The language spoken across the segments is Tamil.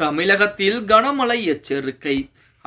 தமிழகத்தில் கனமழை எச்சரிக்கை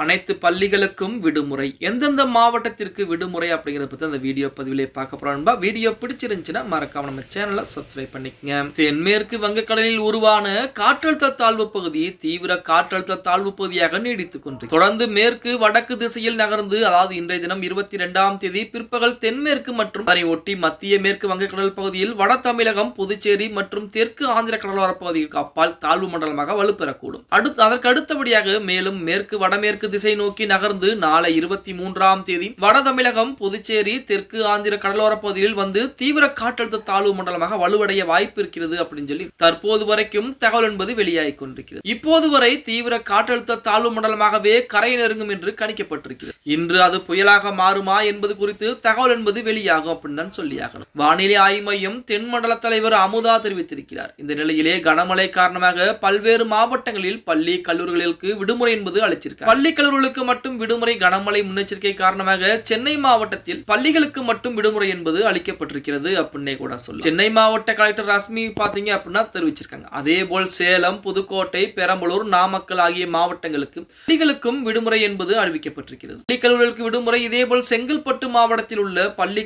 அனைத்து பள்ளிகளுக்கும் விடுமுறை. எந்தெந்த மாவட்டத்திற்கு விடுமுறை அப்படிங்கிறத பற்றி அந்த வீடியோ பதிவிலே பார்க்க போறோம்பா வீடியோ பிடிச்சிருந்துச்சுன்னா மறக்காம நம்ம சேனலை சப்ஸ்கிரைப் பண்ணிக்கங்க. தென்மேற்கு வங்கக்கடலில் உருவான காற்றழுத்த தாழ்வு பகுதி தீவிர காற்றழுத்த தாழ்வு பகுதியாக நீடித்துக் கொண்டு தொடர்ந்து மேற்கு வடக்கு திசையில் நகர்ந்து அதாவது இன்றைய தினம் இருபத்தி இரண்டாம் தேதி பிற்பகல் தென்மேற்கு மற்றும் அதனை ஒட்டி மத்திய மேற்கு வங்கக்கடல் பகுதியில் வட தமிழகம் புதுச்சேரி மற்றும் தெற்கு ஆந்திர கடலோர பகுதிக்கு அப்பால் தாழ்வு மண்டலமாக வலுப்பெறக்கூடும். அடுத்து அதற்கு அடுத்தபடியாக மேலும் மேற்கு வடமேற்கு திசை நோக்கி நகர்ந்து நாளை இருபத்தி மூன்றாம் தேதி வட தமிழகம் புதுச்சேரி தெற்கு ஆந்திர கடலோர பகுதியில் வந்து தீவிர காற்றழுத்த தாழ்வு மண்டலமாக வலுவடைய வாய்ப்பு இருக்கிறது அப்படின்னு சொல்லி தற்போது வரைக்கும் தகவல் என்பது வெளியாகி கொண்டிருக்கிறது. இப்போது வரை தீவிர காற்றழுத்த தாழ்வு மண்டலமாகவே கரை நெருங்கும் என்று கணிக்கப்பட்டிருக்கிறது. இன்று அது புயலாக மாறுமா என்பது குறித்து தகவல் என்பது வெளியாகும் அப்படின்னு தான் சொல்லியாகணும் வானிலை ஆய்வு மையம் தென் மண்டல தலைவர் அமுதா தெரிவித்திருக்கிறார். இந்த நிலையிலே கனமழை காரணமாக பல்வேறு மாவட்டங்களில் பள்ளி கல்லூரிகளுக்கு விடுமுறை என்பது அளிச்சிருக்காங்க. பள்ளி பல்கலைக்கழகங்களுக்கு மட்டும் விடுமுறை கனமழை முன்னெச்சரிக்கை காரணமாக சென்னை மாவட்டத்தில் பள்ளிகளுக்கு மட்டும் விடுமுறை என்பது அளிக்கப்பட்டிருக்கிறது அப்படின்னே கூட சொல்லு சென்னை மாவட்ட கலெக்டர் ரஷ்மி பாத்தீங்க அப்படின்னா தெரிவிச்சிருக்காங்க. அதே போல் சேலம் புதுக்கோட்டை பெரம்பலூர் நாமக்கல் ஆகிய மாவட்டங்களுக்கு பள்ளிகளுக்கும் விடுமுறை என்பது அறிவிக்கப்பட்டிருக்கிறது. பள்ளி விடுமுறை இதே போல் செங்கல்பட்டு மாவட்டத்தில் உள்ள பள்ளி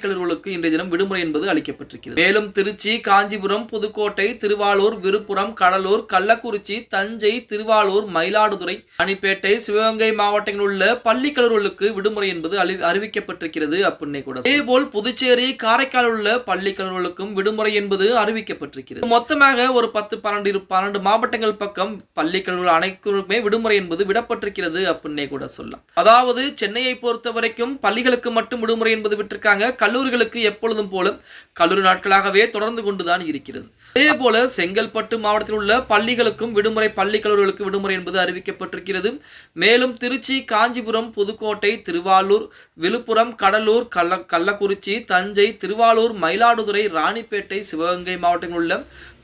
இன்றைய தினம் விடுமுறை என்பது அளிக்கப்பட்டிருக்கிறது. மேலும் திருச்சி காஞ்சிபுரம் புதுக்கோட்டை திருவாரூர் விழுப்புரம் கடலூர் கள்ளக்குறிச்சி தஞ்சை திருவாரூர் மயிலாடுதுறை அணிப்பேட்டை சிவகங்கை மாவட்டங்களில் உள்ள பள்ளி கல்லூரிகளுக்கு விடுமுறை என்பது அறிவிக்கப்பட்டிருக்கிறது அப்படின்னே கூட. அதே போல் புதுச்சேரி காரைக்கால் உள்ள பள்ளி கல்லூரிகளுக்கும் விடுமுறை என்பது அறிவிக்கப்பட்டிருக்கிறது. மொத்தமாக ஒரு பத்து பன்னெண்டு பன்னெண்டு மாவட்டங்கள் பக்கம் பள்ளி கல்லூரிகள் அனைத்துமே விடுமுறை என்பது விடப்பட்டிருக்கிறது அப்படின்னே கூட சொல்லலாம். அதாவது சென்னையை பொறுத்த வரைக்கும் பள்ளிகளுக்கு மட்டும் விடுமுறை என்பது விட்டிருக்காங்க. கல்லூரிகளுக்கு எப்பொழுதும் போல கல்லூரி நாட்களாகவே தொடர்ந்து கொண்டுதான் இருக்கிறது. அதே போல செங்கல்பட்டு மாவட்டத்தில் உள்ள பள்ளிகளுக்கும் விடுமுறை பள்ளி கல்லூரிகளுக்கு விடுமுறை என்பது அறிவிக்கப்பட்டிருக்கிறது. மேலும் திருச்சி காஞ்சிபுரம் புதுக்கோட்டை திருவாரூர் விழுப்புரம் கடலூர் கள்ள கள்ளக்குறிச்சி தஞ்சை திருவாரூர் மயிலாடுதுறை ராணிப்பேட்டை சிவகங்கை மாவட்டங்களில் உள்ள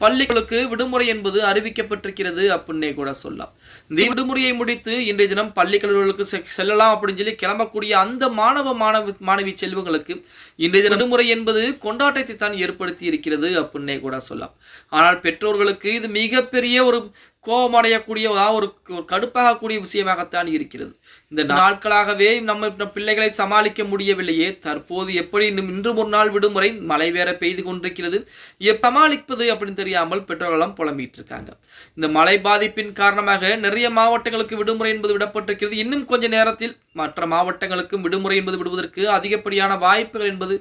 பள்ளிகளுக்கு விடுமுறை என்பது அறிவிக்கப்பட்டிருக்கிறது அப்படின்னே கூட சொல்லலாம். இந்த விடுமுறையை முடித்து இன்றைய தினம் பள்ளி கல்லூரிகளுக்கு செல்லலாம் அப்படின்னு சொல்லி கிளம்பக்கூடிய அந்த மாணவ மாணவி மாணவி செல்வங்களுக்கு இன்றைய தின விடுமுறை என்பது கொண்டாட்டத்தை தான் ஏற்படுத்தி இருக்கிறது அப்படின்னே கூட சொல்லலாம். ஆனால் பெற்றோர்களுக்கு இது மிகப்பெரிய ஒரு கோபமடையக்கூடிய ஒரு ஒரு கடுப்பாகக்கூடிய விஷயமாகத்தான் இருக்கிறது. இந்த நாட்களாகவே நம்ம பிள்ளைகளை சமாளிக்க முடியவில்லையே. தற்போது எப்படி இன்னும் இன்று ஒரு நாள் விடுமுறை மழை வேற பெய்து கொண்டிருக்கிறது. சமாளிப்பது அப்படின்னு தெரியாமல் பெற்றோர்களும் புலம்பிட்டு இருக்காங்க இந்த மழை பாதிப்பின் காரணமாக நிறைய மாவட்டங்களுக்கு விடுமுறை என்பது விடப்பட்டிருக்கிறது. இன்னும் கொஞ்ச நேரத்தில் மற்ற மாவட்டங்களுக்கும் விடுமுறை என்பது விடுவதற்கு அதிகப்படியான வாய்ப்புகள் என்பது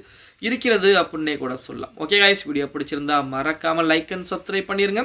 இருக்கிறது அப்படின்னே கூட சொல்லலாம். ஓகே காய்ஸ் வீடியோ பிடிச்சிருந்தா மறக்காம லைக் அண்ட் சப்ஸ்கிரைப் பண்ணிருங்க.